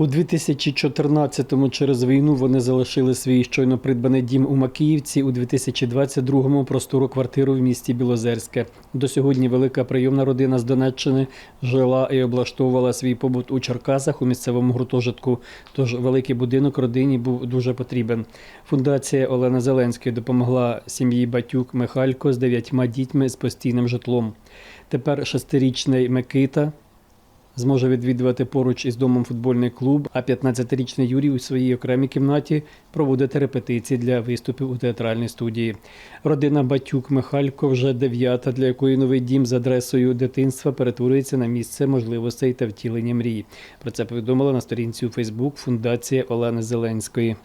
У 2014-му через війну вони залишили свій щойно придбаний дім у Макіївці. У 2022-му простору квартиру в місті Білозерське. До сьогодні велика прийомна родина з Донеччини жила і облаштовувала свій побут у Черкасах у місцевому гуртожитку. Тож великий будинок родині був дуже потрібен. Фундація Олени Зеленської допомогла сім'ї Батюк Михалько з дев'ятьма дітьми з постійним житлом. Тепер шестирічний Микита зможе відвідувати поруч із домом футбольний клуб, а 15-річний Юрій у своїй окремій кімнаті проводити репетиції для виступів у театральній студії. Родина Батюк Михалько вже дев'ята, для якої новий дім з адресою дитинства перетворюється на місце можливостей та втілення мрії. Про це повідомила на сторінці у Фейсбук Фундація Олени Зеленської.